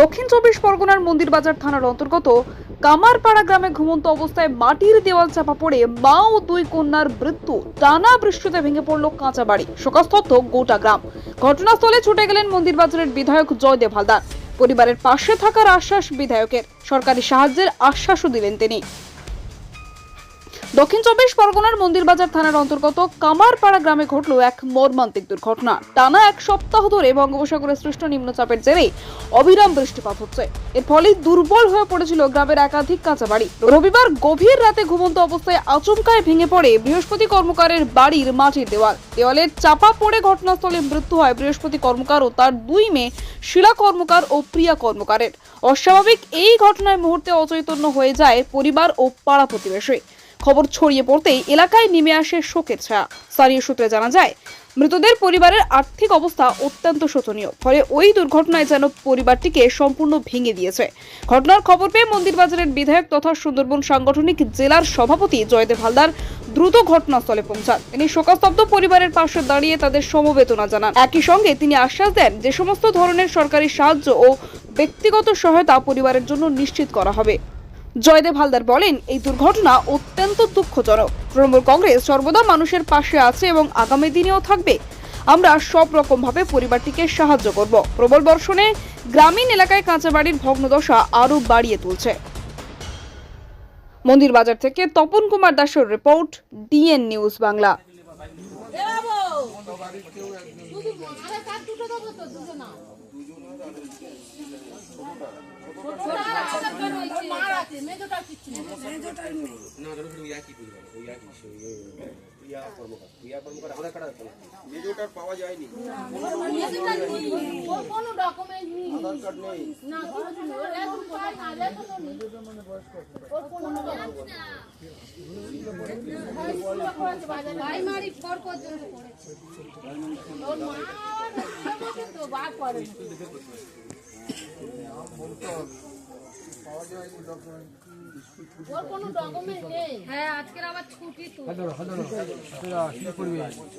দক্ষিণ চব্বিশ পরগনার মন্দিরবাজার থানার অন্তর্গত কামারপাড়া গ্রামে ঘুমন্ত অবস্থায় মাটির দেওয়াল চাপা পড়ে মা ও দুই কন্যার মৃত্যু। টানা বৃষ্টিতে ভেঙে পড়ল কাঁচা বাড়ি শোকাস্তব্ধ গোটা গ্রাম। ঘটনাস্থলে ছুটে গেলেন মন্দিরবাজারের বিধায়ক জয়দেব হালদার। পরিবারের পাশে থাকার আশ্বাস বিধায়কের। সরকারি সাহায্যের আশ্বাসও দিলেন তিনি। দক্ষিণ চব্বিশ পরগনার মন্দিরবাজার থানার অন্তর্গত কামারপাড়া গ্রামে ঘটল এক মর্মান্তিক দুর্ঘটনা। টানা এক সপ্তাহ ধরে বঙ্গোপসাগরে সৃষ্ট নিম্নচাপের জেরে অবিরাম বৃষ্টিপাত হচ্ছে। এর ফলে দুর্বল হয়ে পড়েছিল গ্রামের একাধিক কাঁচা বাড়ি রবিবার গভীর রাতে ঘুমন্ত অবস্থায় আচমকায় ভেঙে পড়ে বৃহস্পতি কর্মকারের বাড়ির মাটির দেওয়াল। দেওয়ালের চাপা পড়ে ঘটনাস্থলে মৃত্যু হয় বৃহস্পতি কর্মকার ও তার দুই মেয়ে, শিলা কর্মকার ও প্রিয়া কর্মকারের। অস্বাভাবিক এই ঘটনায় মুহূর্তে অচৈতন্য হয়ে যায় পরিবার ও পাড়া প্রতিবেশী। খবর ছড়িয়ে পড়তেই এলাকায় নেমে আসে শোকের ছায়া। স্থানীয় সূত্রে জানা যায়, মৃতদের পরিবারের আর্থিক অবস্থা অত্যন্ত শোচনীয়, ফলে ওই দুর্ঘটনায় যেন পরিবারটিকে সম্পূর্ণ ভেঙে দিয়েছে। ঘটনার খবর পেয়ে মন্দিরবাজারের বিধায়ক তথা সুন্দরবন সাংগঠনিক জেলার সভাপতি জয়দেব হালদার দ্রুত ঘটনাস্থলে পৌঁছান। তিনি শোকাস্তব্ধ পরিবারের পাশে দাঁড়িয়ে তাদের সমবেদনা জানান। একই সঙ্গে তিনি আশ্বাস দেন যে সমস্ত ধরনের সরকারি সাহায্য ও ব্যক্তিগত সহায়তা পরিবারের জন্য নিশ্চিত করা হবে। জয়দেব হালদার বলেন, এই দুর্ঘটনা অত্যন্ত দুঃখজনক। তৃণমূল কংগ্রেস সর্বদা মানুষের পাশে আছে এবং আগামী দিনেও থাকবে। আমরা সব রকম ভাবে পরিবারটিকে সাহায্য করব। প্রবল বর্ষণে গ্রামীণ এলাকায় কাঁচা বাড়ির ভগ্নদশা আরও বাড়িয়ে তুলছে। মন্দির বাজার থেকে তপন কুমার দাসের রিপোর্ট, ডিএন নিউজ বাংলা। না ধরো ওই একই পরিবার ওই একই সেই কর্মকার কর্মকার আধার কার্ড আছে মেজোটার পাওয়া যায়নি কোনো ডকুমেন্ট নেই আধার কার্ড নেই না কিছু নেই। ওর এখন কোথায় কাজ এখনও নেই। ওর কোনো ডকুমেন্ট নেই। স্কুলে পড়েছে বাজারে। প্রাইমারি ফোর পর্যন্ত পড়েছে। ওর মা। ওর কোনো ডকুমেন্ট নেই। হ্যাঁ আজকের আবার ছুটি তো।